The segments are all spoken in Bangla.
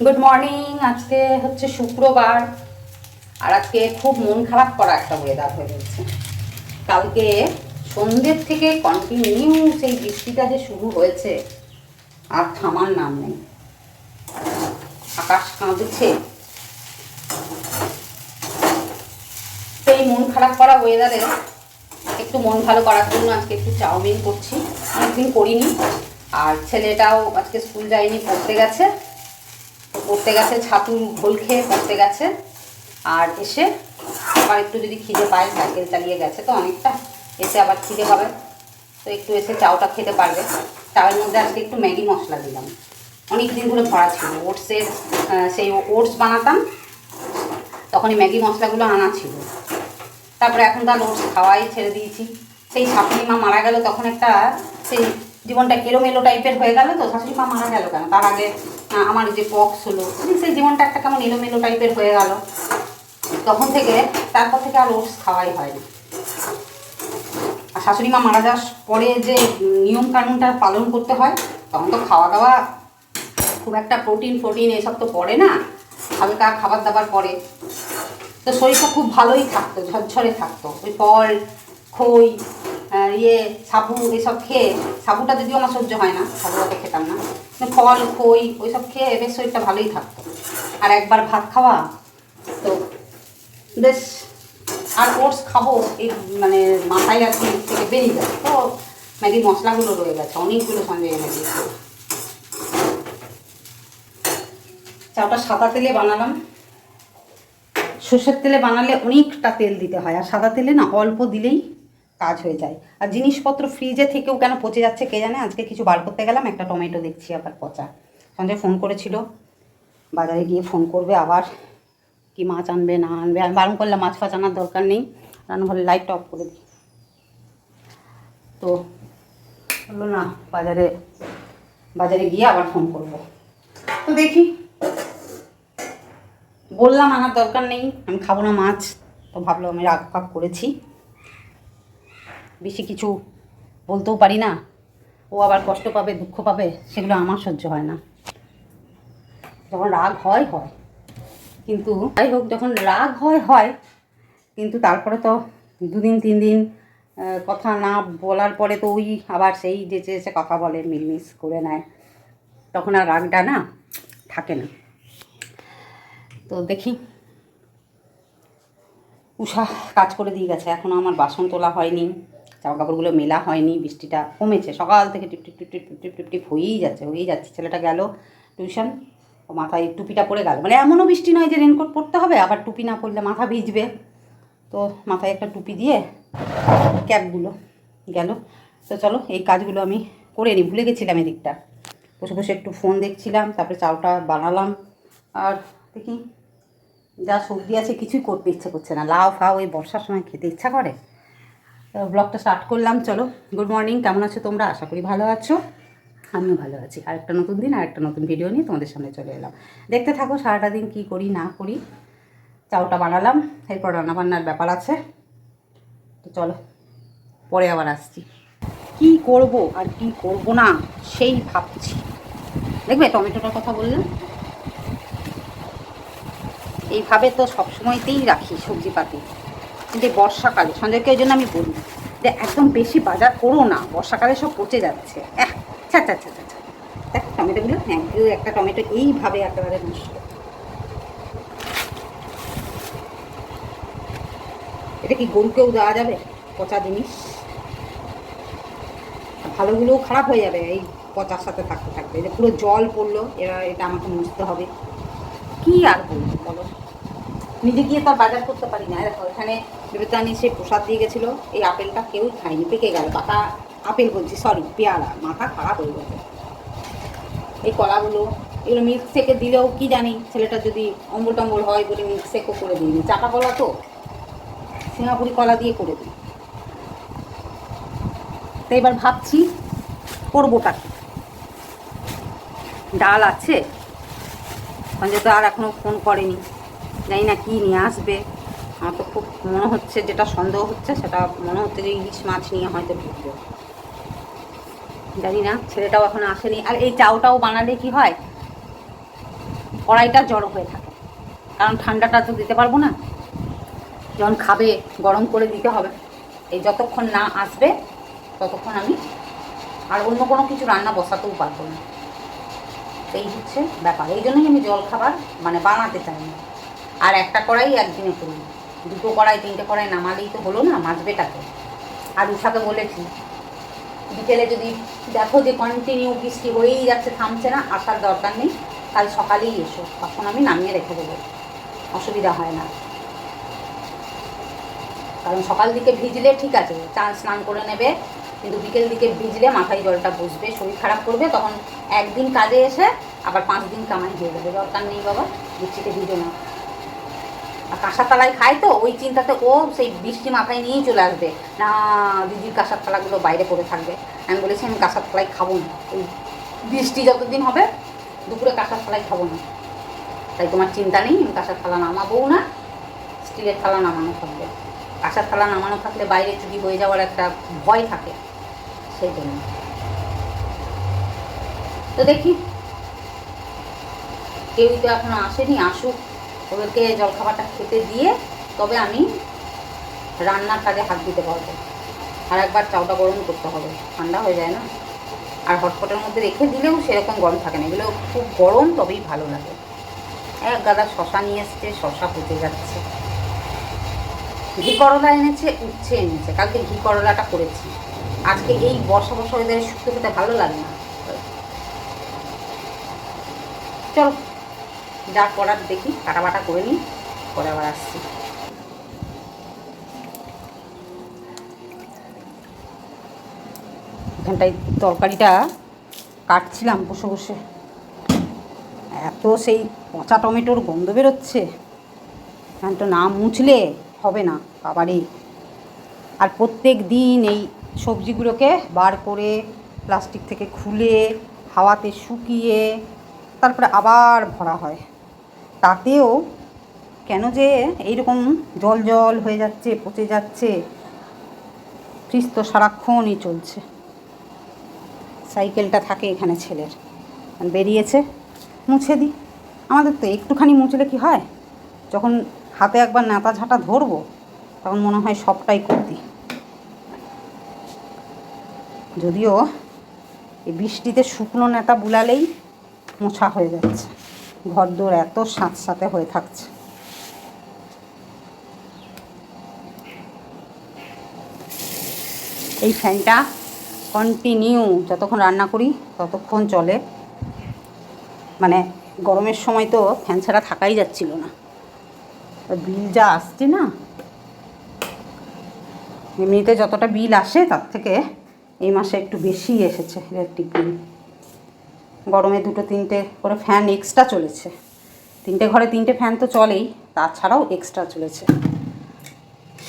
গুড মর্নিং আজকে হচ্ছে শুক্রবার। আর আজকে খুব মন খারাপ করা একটা ওয়েদার হয়ে গেছে। কালকে সন্ধ্যের থেকে কন্টিনিউ সেই বৃষ্টিটা যে শুরু হয়েছে, আর থামার নাম নেই। আকাশ কাঁদছে সেই মন খারাপ করা ওয়েদারে একটু মন ভালো করার জন্য আজকে একটু চাউমিন করছি। অনেকদিন করিনি। আর ছেলেটাও আজকে স্কুল যায়নি, পড়তে গেছে। পড়তে গেছে, ছাতুর ঘোল খেয়ে পড়তে গেছে। আর এসে আবার একটু যদি খিদে পায়, সাইকেল চালিয়ে গেছে তো অনেকটা। এসে আবার খিদে পাবে তো একটু এসে চাউটা খেতে পারবে। চাউয়ের মধ্যে আজকে একটু ম্যাগি মশলা দিলাম। অনেক দিন ধরে ভরা ছিল। ওটসের সেই ওটস বানাতাম, তখনই ম্যাগি মশলাগুলো আনা ছিল। তারপরে এখন তার ওটস খাওয়াই ছেড়ে দিয়েছি। সেই শাশুড়ি মা মারা গেল, তখন একটা সেই জীবনটা এলোমেলো টাইপের হয়ে গেল তো শাশুড়ি মা মারা গেল কেন? তার আগে আমার যে পক্স হলো সেই জীবনটা একটা কেমন এলোমেলো টাইপের হয়ে গেল। তখন থেকে, তারপর থেকে আর ওটস খাওয়াই হয় না আর শাশুড়ি মা মারা যাওয়ার পরে যে নিয়ম কানুনটা পালন করতে হয়, তখন তো খাওয়া দাওয়া খুব একটা প্রোটিন ফ্রোটিন এসব তো পড়ে না। হালকা খাবার দাবার পরে। তো শরীরটা খুব ভালোই থাকতো, ঝরঝরে থাকতো। ওই ফল খই ইয়ে সাবু, এসব খেয়ে, সাবুটা যদিও আমার সহ্য হয় না সাবুটা খেতাম না। ফল, খই, ওইসব খেয়ে বেশ শরীরটা ভালোই থাকতো। আর একবার ভাত খাওয়া, তো বেশ, আর ওটস খাব, এই মানে মাথায় আর কি থেকে বেরিয়ে যাবে তো ম্যাগি মশলাগুলো রয়ে গেছে, অনেকগুলো সঙ্গে এনে দিয়েছে। চাটা সাদা তেলে বানালাম। সর্ষের তেলে বানালে অনেকটা তেল দিতে হয়, আর সাদা তেলে না অল্প দিলেই কাজ হয়ে যায়। আর জিনিসপত্র ফ্রিজে থেকেও কেন পচে যাচ্ছে কে জানে? আজকে কিছু বার করতে গেলাম, একটা টমেটো দেখছি আবার পচা। সঞ্জয় ফোন করেছিল। বাজারে গিয়ে ফোন করবে আবার কি মাছ আনবে, না আনবে। আমি বারণ করলে মাছ ফাছ আনার দরকার নেই। রান্নাঘরে লাইটটা অফ করে দিই। তো বলল, না, বাজারে বাজারে গিয়ে আবার ফোন করব। তো দেখি, বললাম, আনার দরকার নেই, আমি খাব না মাছ। তো ভাবলো, আমি রাগ ফাগ করেছি। বেশি কিছু বলতেও পারি না। ও আবার কষ্ট পাবে, দুঃখ পাবে, সেগুলো আমার সহ্য হয় না। যখন রাগ হয় হয়। কিন্তু যাই হোক, যখন রাগ হয় হয়। কিন্তু তারপরে তো দুদিন, তিন দিন কথা না বলার পরে তো ওই আবার সেই যে চেয়েছে কথা বলে মিলমিস করে নেয়। তখন আর রাগটা না থাকে না। তো দেখি। উষা কাজ করে দিয়ে গেছে এখনও আমার বাসন তোলা হয়নি। জামা কাপড়গুলো মেলা হয়নি, বৃষ্টিটা কমেছে। সকাল থেকে টিপ টিপ টিপ টিপ টিপ টিপ টিপ হয়েই যাচ্ছে হয়েই যাচ্ছে। ছেলেটা গেল টিউশন ও মাথায় টুপিটা পরে গেল। মানে এমনও বৃষ্টি নয় যে রেনকোট পরতে হবে, আবার টুপি না পরলে মাথা ভিজবে। তো মাথায় একটা টুপি দিয়ে ক্যাপগুলো গেল। তো চলো, এই কাজগুলো আমি করে নিই। ভুলে গেছিলাম এদিকটা। বসে বসে একটু ফোন দেখছিলাম, তারপরে চাউটা বানালাম। আর দেখি, যা সবজি আছে কিছুই করতে ইচ্ছে করছে না। লাউ ফাউ এই বর্ষার সময় খেতে ইচ্ছা করে? ব্লগটা স্টার্ট করলাম, চলো। গুড মর্নিং কেমন আছো তোমরা? আশা করি ভালো আছো। আমিও ভালো আছি। আর একটা নতুন দিন আর একটা নতুন ভিডিও নিয়ে তোমাদের সামনে চলে এলাম। দেখতে থাকো সারাটা দিন কী করি, না করি। চাউটা বানালাম, এরপর রান্নাবান্নার ব্যাপার আছে। তো চলো, পরে আবার আসছি। কি করব আর কি করব না, সেই ভাবছি। দেখবে, টমেটোটার কথা বললাম এইভাবে তো সবসময়তেই রাখি সবজি পাতি কিন্তু বর্ষাকালে, সঞ্জয়কে ওই জন্য আমি বলি যে একদম বেশি বাজার করো না, বর্ষাকালে সব পচে যাচ্ছে। এহ আচ্ছা আচ্ছা আচ্ছা আচ্ছা দেখ, টমেটোগুলো হ্যাঁ কেউ একটা টমেটো এইভাবে একেবারে নষ্ট। এটা কি গরুকেও দেওয়া যাবে? পচা জিনিস? ভালোগুলোও খারাপ হয়ে যাবে এই পচার সাথে থাকতে থাকতে। যে পুরো জল পড়ল এরা এটা আমাকে মুছতে হবে। কি আর বলব বলো? নিজে গিয়ে তার বাজার করতে পারি না। দেখো, এখানে বিবেকানি সে প্রসাদ দিয়ে গেছিল। এই আপেলটা কেউ খায়নি, পেকে গেল। পাতা আপেল বলছি সরি পেয়ারা। মাথা খারাপ হয়ে গেছে। এই কলাগুলো, এগুলো মিল্ক শেকে দিলেও কি জানি, ছেলেটা যদি অম্বল টম্বল হয় বলে মিল্ক শেকও করে দিইনি। চাকা কলা তো? সিঙ্গাপুরি কলা দিয়ে করে দিই। তো এবার ভাবছি, করবোটা কি? ডাল আছে? সঞ্জয় তো আর এখনও ফোন করেনি। জানি না কী নিয়ে আসবে। আমার তো খুব মনে হচ্ছে যেটা সন্দেহ হচ্ছে, সেটা মনে হচ্ছে যে ইলিশ মাছ নিয়ে হয়তো ঢুকবে। জানি না, ছেলেটাও এখন আসেনি। আর এই চাউটাও বানালে কি হয়? কড়াইটা জড়ো হয়ে থাকে। কারণ ঠান্ডাটা তো দিতে পারব না। যখন খাবে, গরম করে দিতে হবে। এই যতক্ষণ না আসবে, ততক্ষণ আমি আর অন্য কোনো কিছু রান্না বসাতেও পারব না। এই হচ্ছে ব্যাপার। এই জন্যই আমি জল খাবার মানে বানাতে চাই না আর একটা কড়াই একদিনে করি না। দুটো কড়াই, তিনটে কড়াই নামালেই তো হলো না মাজবেটাকে আর উষাকে বলেছি, বিকেলে যদি দেখো যে কন্টিনিউ বৃষ্টি হয়েই যাচ্ছে, থামছে না, আসার দরকার নেই, কাল সকালেই এসো, তখন আমি নামিয়ে রেখে দেবো। অসুবিধা হয় না। কারণ সকাল দিকে ভিজলে ঠিক আছে চান স্নান করে নেবে, কিন্তু বিকেল দিকে ভিজলে মাথায় জলটা বসবে, শরীর খারাপ করবে, তখন একদিন কাজে এসে আবার পাঁচ দিন কামাই হয়ে যাবে। দরকার নেই বাবা, বৃষ্টিতে ভিজো না। কাঁসার তালায় খায় তো, ওই চিন্তাতে ও সেই বৃষ্টি মাথায় নিয়েই চলে আসবে। না, দিদির কাঁসার থালাগুলো বাইরে পড়ে থাকবে। আমি বলেছি, আমি কাঁসার থালায় খাব না। ওই বৃষ্টি যতদিন হবে, দুপুরে কাঁসার থালায় খাব না। তাই তোমার চিন্তা নেই, আমি কাঁসার থালা নামাবও না, স্টিলের থালা নামানো থাকবে। কাঁসার থালা নামানো থাকলে বাইরে চুরি হয়ে যাওয়ার একটা ভয় থাকে, সেই জন্য। তো দেখি, কেউই তো এখনও আসেনি, আসুক। ওদেরকে জলখাবারটা খেতে দিয়ে তবে আমি রান্নার কাজে হাত দিতে পারব। আর একবার চাউটা গরম করতে হবে, ঠান্ডা হয়ে যায় না। আর হটপটের মধ্যে রেখে দিলেও সেরকম গরম থাকে না, এগুলো খুব গরম তবেই ভালো লাগে। এক গাদা শশা নিয়ে এসছে, শশা পচে যাচ্ছে। ঘি করলা এনেছে, উচ্ছে এনেছে, কালকে ঘি করলাটা করেছি। আজকে এই বর্ষা বর্ষা ওদের শুক্তো খেতে ভালো লাগে না। চলো। যা করার দেখি কাটা বাটা করে নিই, পরে আবার আসছি। এখানটায় তরকারিটা কাটছিলাম বসে বসে। এত সেই পচা টমেটোর গন্ধ বেরোচ্ছে। এখানটা না মুছলে হবে না বাবারই আর প্রত্যেক দিন এই সবজিগুলোকে বার করে প্লাস্টিক থেকে খুলে, হাওয়াতে শুকিয়ে তারপরে আবার ভরা হয়। তাতেও কেন যে এইরকম জল জল হয়ে যাচ্ছে, পচে যাচ্ছে ফ্রিজ তো সারাক্ষণই চলছে। সাইকেলটা থাকে এখানে ছেলের। বেরিয়েছে, মুছে দিই আমাদের তো একটুখানি মুছলে কি হয়? যখন হাতে একবার নেতা ঝাঁটা ধরবো, তখন মনে হয় সবটাই করতি যদিও এই বৃষ্টিতে শুকনো নেতা বুলালেই মোছা হয়ে যাচ্ছে। ঘর দোর এত সাথে সাথে হয়ে থাকছে। এই ফ্যানটা কন্টিনিউ যতক্ষণ রান্না করি, ততক্ষণ চলে। মানে গরমের সময় তো ফ্যান ছাড়া থাকাই যাচ্ছিল না। বিল যা আসছে না, এমনিতে যতটা বিল আসে তার থেকে এই মাসে একটু বেশি এসেছে ইলেকট্রিক বিল গরমে দুটো, তিনটে করে ফ্যান এক্সট্রা চলেছে। তিনটে ঘরে তিনটে ফ্যান তো চলেই, তাছাড়াও এক্সট্রা চলেছে।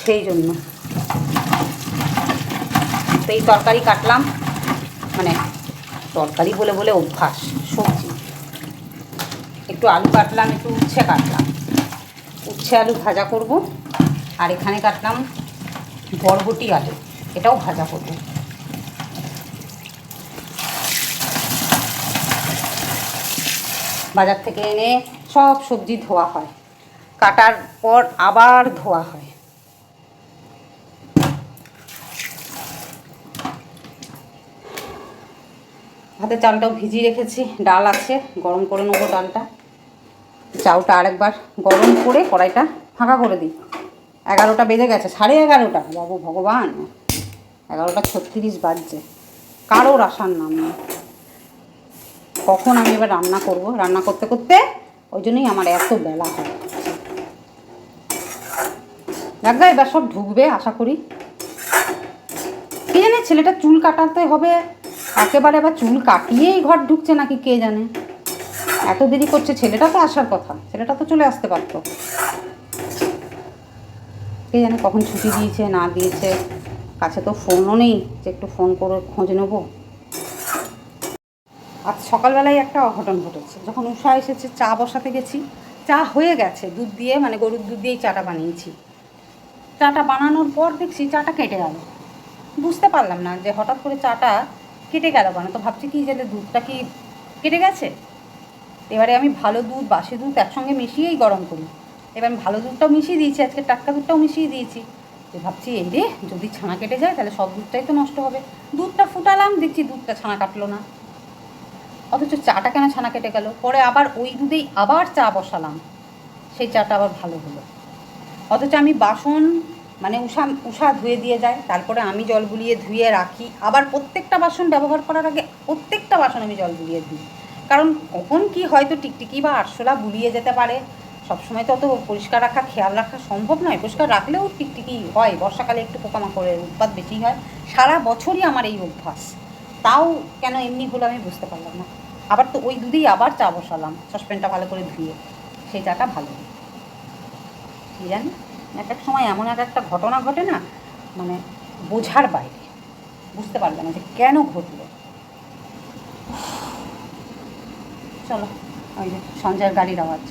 সেই জন্য। এই তরকারি কাটলাম মানে তরকারি বলে বলে অভ্যাস, সবজি। একটু আলু কাটলাম, একটু উচ্ছে কাটলাম। উচ্ছে আলু ভাজা করব, আর এখানে কাটলাম বরবটি আলু, এটাও ভাজা করব। বাজার থেকে এনে সব সবজি ধোয়া হয়। কাটার পর আবার ধোয়া হয়। হাতে চালটাও ভিজিয়ে রেখেছি, ডাল আছে, গরম করে নেব ডালটা। চাউটা আরেকবার গরম করে কড়াইটা ফাঁকা করে দিই। এগারোটা বেজে গেছে, সাড়ে এগারোটা। বাবু ভগবান, এগারোটা ছত্রিশ বাজছে। কারোর আসার নাম নেই। কখন আমি এবার রান্না করব? রান্না করতে করতে ওই জন্যই আমার এত বেলা হয়। দেখা এবার সব ঢুকবে আশা করি। কে জানে ছেলেটা চুল কাটাতে হবে? একেবারে আবার চুল কাটিয়েই ঘর ঢুকছে নাকি কে জানে? এত দেরি করছে ছেলেটা তো আসার কথা। ছেলেটা তো চলে আসতে পারতো। কে জানে কখন ছুটি দিয়েছে, না দিয়েছে। কাছে তো ফোনও নেই যে একটু ফোন করে খোঁজ নেব। আজ সকালবেলায় একটা অঘটন ঘটেছে। যখন উষা এসেছে, চা বসাতে গেছি। চা হয়ে গেছে, দুধ দিয়ে মানে গরুর দুধ দিয়েই চাটা বানিয়েছি। চাটা বানানোর পর দেখছি চাটা কেটে গেল। বুঝতে পারলাম না যে হঠাৎ করে চাটা কেটে গেল কেন। তো ভাবছি কি যে দুধটা কি কেটে গেছে? এবারে আমি ভালো দুধ, বাসি দুধ একসঙ্গে মিশিয়েই গরম করি। এবার আমি ভালো দুধটাও মিশিয়ে দিয়েছি, আজকে টাটকা দুধটাও মিশিয়ে দিয়েছি। তো ভাবছি, এই রে, যদি ছানা কেটে যায়, তাহলে সব দুধটাই তো নষ্ট হবে। দুধটা ফুটালাম, দেখছি দুধটা ছানা কাটলো না। অথচ চাটা কেন ছানা কেটে গেল? পরে আবার ওই দুধেই আবার চা বসালাম। সেই চাটা আবার ভালো হলো। অথচ আমি বাসন মানে উষা উষা ধুয়ে দিয়ে যায় তারপরে আমি জল বুলিয়ে ধুয়ে রাখি। আবার প্রত্যেকটা বাসন ব্যবহার করার আগে প্রত্যেকটা বাসন আমি জল বুলিয়ে ধুই। কারণ কখন কি হয়তো টিকটিকি বা আরশোলা বুলিয়ে যেতে পারে। সবসময় তো অত পরিষ্কার রাখা, খেয়াল রাখা সম্ভব নয়। পরিষ্কার রাখলেও টিকটিকি হয়। বর্ষাকালে একটু পোকামাকড়ের উৎপাত বেশি হয়। সারা বছরই আমার এই অভ্যাস। তাও কেন এমনি হলো আমি বুঝতে পারলাম না। আবার তো ওই দুধেই আবার চা বসালাম। সসপ্যানটা ভালো করে ধুয়ে। সেই চাটা ভালো। কী জানি? এক এক সময় এমন এক একটা ঘটনা ঘটে না মানে বোঝার বাইরে। বুঝতে পারলাম না যে কেন ঘটলো। চলো ওই যে সঞ্জয়ের গাড়ির আওয়াজ।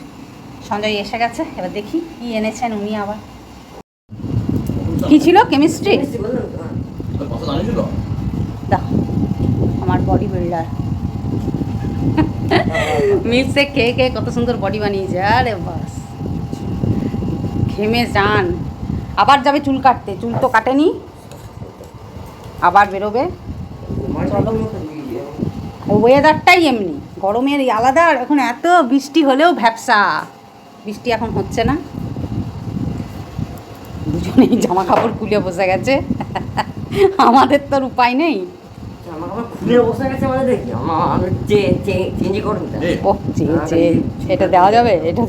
সঞ্জয় এসে গেছে এবার দেখি কি এনেছেন উনি আবার। কি ছিল? কেমিস্ট্রি? দেখো আমার বডি বিল্ডার। মিক্সে খেয়ে খেয়ে কত সুন্দর বডি বানিয়েছে, আরে বাস। ঘেমে যান। আবার যাবে চুল কাটতে, চুল তো কাটেনি। আবার বেরোবে। ওয়েদারটাই এমনি। গরমের আলাদা, আর এখন এত বৃষ্টি হলেও ভ্যাবসা। বৃষ্টি এখন হচ্ছে না। দুজনেই জামা কাপড় খুলে বসে গেছে। আমাদের তো উপায় নেই। দেওয়া যাবে এটা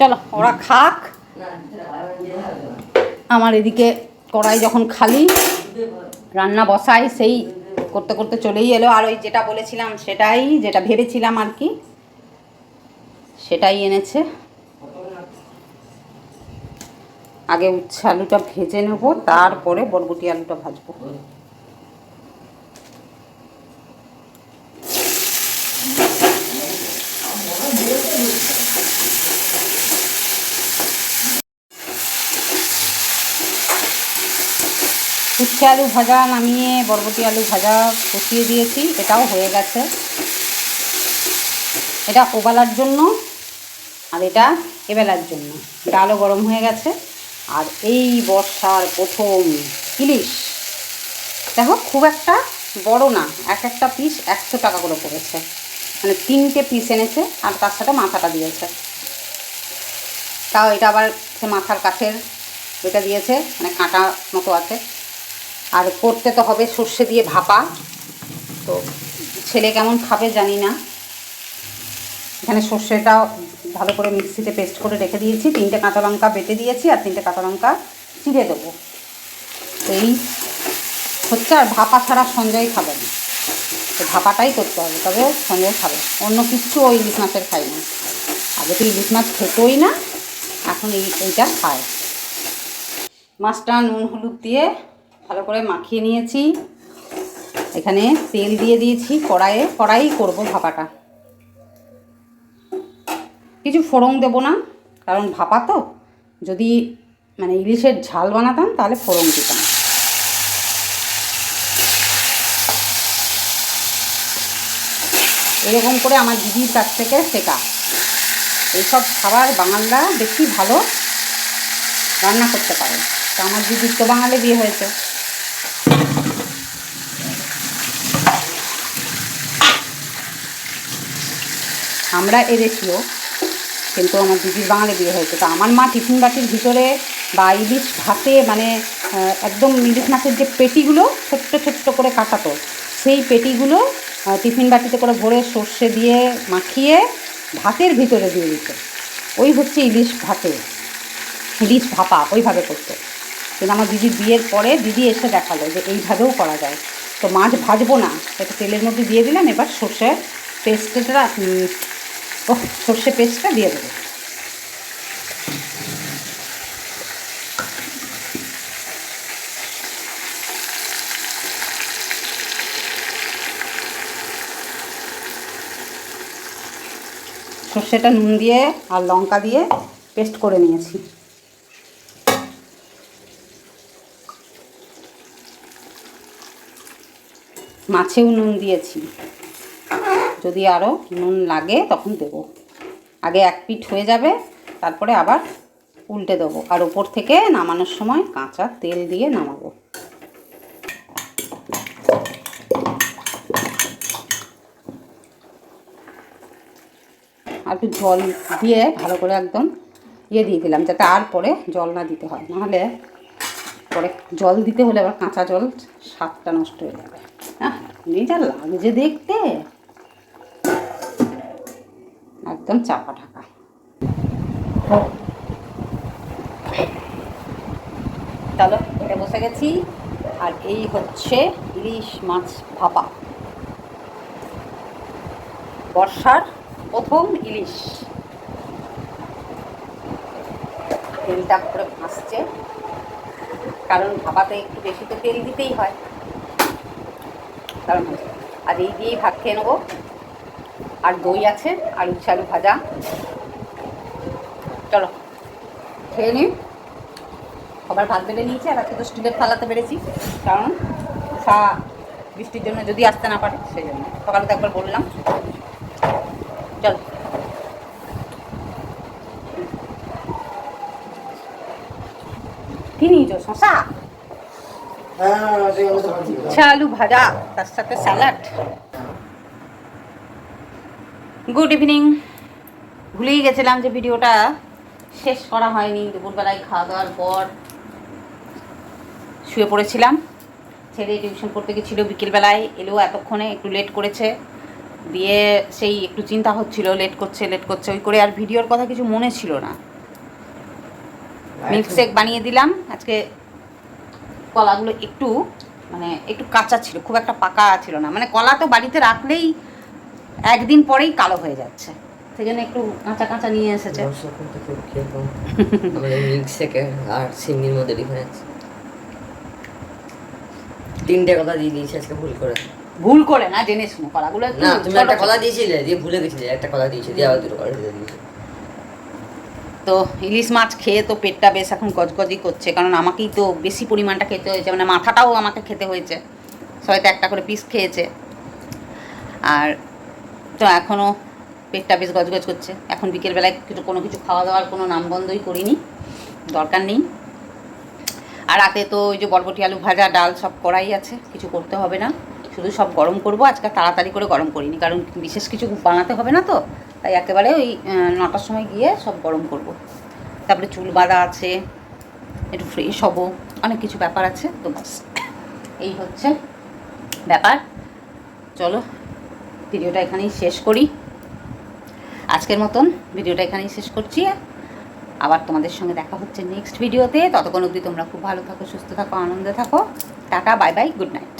চলো ওরা খাক। আমার এদিকে কড়াই যখন খালি রান্না বসাই সেই করতে করতে চলেই এলো আর ওই যেটা বলেছিলাম সেটাই যেটা ভেবেছিলাম আর কি সেটাই এনেছে আগে উচ্ছে আলুটা ভেজে নেব, তারপরে বরবটি আলুটা ভাজবো। উচ্ছে আলু ভাজা নামিয়ে বরবটি আলু ভাজা কষিয়ে দিয়েছি, এটাও হয়ে গেছে। এটা ওবেলার জন্য, আর এটা এবেলার জন্য। ডালও গরম হয়ে গেছে। আর এই বর্ষার প্রথম ইলিশ। দেখো, খুব একটা বড় না, এক একটা পিস একশো টাকা করে পড়েছে। মানে তিনটে পিস এনেছে আর তার সাথে মাথাটা দিয়েছে। তাও এটা আবার সে মাথার কাছের ওইটা দিয়েছে মানে কাঁটা মতো আছে। আর করতে তো হবে সর্ষে দিয়ে ভাপা। তো ছেলে কেমন খাবে জানি না। এখানে সর্ষেটা ভালো করে মিক্সিতে পেস্ট করে রেখে দিয়েছি। তিনটে কাঁচা লঙ্কা বেটে দিয়েছি আর তিনটে কাঁচা লঙ্কা চিড়ে দেবো। এই হচ্ছে আর ভাপা ছাড়া সঞ্জয় খাবে না। তো ভাপাটাই করতে হবে, তবে সঞ্জয় খাবে অন্য কিছু ওই ইলিশ মাছের খাই না। আগে তো ইলিশ মাছ খেতোই না, এখন এই এইটা খায়। মাছটা নুন হলুদ দিয়ে ভালো করে মাখিয়ে নিয়েছি। এখানে তেল দিয়ে দিয়েছি কড়াইয়ে। কড়াই করব ভাপাটা। কিছু ফোড়ন দেবো না, কারণ ভাপা তো। যদি মানে ইলিশের ঝাল বানাতাম, তাহলে ফোড়ন দিতাম। এরকম করে আমার দিদির কাছ থেকে শেখা। এইসব খাবার বাঙালরা বেশি ভালো রান্না করতে পারে। তো আমার দিদির তো বাঙালি বিয়ে হয়েছে। আমরা এদেশীয়। কিন্তু আমার দিদির বাঙালি বিয়ে হয়েছে। তো আমার মা টিফিন বাটির ভিতরে বা ইলিশ ভাতে মানে একদম ইলিশ মাছের যে পেটিগুলো ছোট্ট ছোট্ট করে কাটাতো, সেই পেটিগুলো টিফিন বাটিতে করে ভরে সর্ষে দিয়ে মাখিয়ে ভাতের ভিতরে দিয়ে দিত। ওই হচ্ছে ইলিশ ভাতে। ইলিশ ভাপা ওইভাবে করতো। কিন্তু আমার দিদির বিয়ের পরে দিদি এসে দেখাল যে এইভাবেও করা যায়। তো মাছ ভাজবো না, এটা তেলের মধ্যে দিয়ে দিলাম, এবার সর্ষে পেস্টটা ও সর্ষে পেস্টটা দিয়ে দেবো। সর্ষেটা নুন দিয়ে আর লঙ্কা দিয়ে পেস্ট করে নিয়েছি। মাছেও নুন দিয়েছি। যদি আরও নুন লাগে তখন দেবো। আগে এক পিঠ হয়ে যাবে, তারপরে আবার উল্টে দেবো আর ওপর থেকে নামানোর সময় কাঁচা তেল দিয়ে নামাবো। আর একটু জল দিয়ে ভালো করে একদম ইয়ে দিয়ে দিলাম, যাতে আর পরে জল না দিতে হয়। নাহলে পরে জল দিতে হলে আবার কাঁচা জল স্বাদটা নষ্ট হয়ে যাবে। হ্যাঁ যা লাগছে দেখতে। একদম চাপা ঢাকা। চলো এটা বসে গেছি। আর এই হচ্ছে ইলিশ মাছ ভাপা। বর্ষার প্রথম ইলিশ। তেলটা করে ভাসছে। কারণ ভাপাতে একটু বেশি তো তেল দিতেই হয়। কারণ আর এই দিয়েই ভাত খেয়ে নেব। আর দই আছে আর উচ্ছে আলু ভাজা। চলো খেয়ে নিই সবার ভাত বেড়ে নিয়েছি আর আজকে তো স্টিলের থালাতে বেড়েছি কারণ সা বৃষ্টির জন্য যদি আসতে না পারে সেই জন্য। সকালে তো একবার বললাম। চল। কি নিয়েছো শশা উচ্ছে আলু ভাজা তার সাথে স্যালাড। গুড ইভিনিং ভুলেই গেছিলাম যে ভিডিওটা শেষ করা হয়নি। দুপুরবেলায় খাওয়া দাওয়ার পর শুয়ে পড়েছিলাম। ছেলে টিউশন পড়তে গেছিল বিকেলবেলায় এলেও এতক্ষণে একটু লেট করেছে। দিয়ে সেই একটু চিন্তা হচ্ছিল লেট করছে লেট করছে ওই করে আর ভিডিওর কথা কিছু মনে ছিল না। মিল্কশেক বানিয়ে দিলাম। আজকে কলাগুলো একটু মানে একটু কাঁচা ছিল খুব একটা পাকা ছিল না। মানে কলা তো বাড়িতে রাখলেই একদিন পরেই কালো হয়ে যাচ্ছে। সেই জন্য একটু কাঁচা কাঁচা নিয়ে এসেছে। আর মধ্যে ডিফারেন্স তিনটে কথা দিয়ে দিয়েছি আজকে ভুল করে। ভুল করে না জেনে শুনো কলাগুলো না তুমি একটা কলা দিয়েছিলে দিয়ে ভুলে গেছিলে একটা কলা দিয়েছি দিয়ে আবার দুটো কলা দিয়ে দিয়েছি। তো ইলিশ মাছ খেয়ে তো পেটটা বেশ এখন গজগজি করছে কারণ আমাকেই তো বেশি পরিমাণটা খেতে হয়েছে মানে মাথাটাও আমাকে খেতে হয়েছে। সবাই তো একটা করে পিস খেয়েছে। আর তো এখনও পেটটা বেশ গজগজ করছে। এখন বিকেলবেলায় কিছু, কোনো কিছু খাওয়া দাওয়ার কোনো নামবন্ধই করিনি, দরকার নেই। আর রাতে তো ওই যে বরবটি আলু ভাজা, ডাল সব করাই আছে, কিছু করতে হবে না। শুধু সব গরম করব, আজকে তাড়াতাড়ি করে গরম করিনি, কারণ বিশেষ কিছু বানাতে হবে না তো। তাই একেবারে ওই নটার সময় গিয়ে সব গরম করব। তারপরে চুল বাঁধা আছে, একটু ফ্রেশ হব, অনেক কিছু ব্যাপার আছে, তো এই হচ্ছে ব্যাপার। চলো ভিডিওটা এখানেই শেষ করি। আজকের মতন ভিডিওটা এখানেই শেষ করছি। আবার তোমাদের সঙ্গে দেখা হচ্ছে নেক্সট ভিডিওতে ততক্ষণ অবধি তোমরা খুব ভালো থাকো, সুস্থ থাকো, আনন্দে থাকো। Tata bye bye good night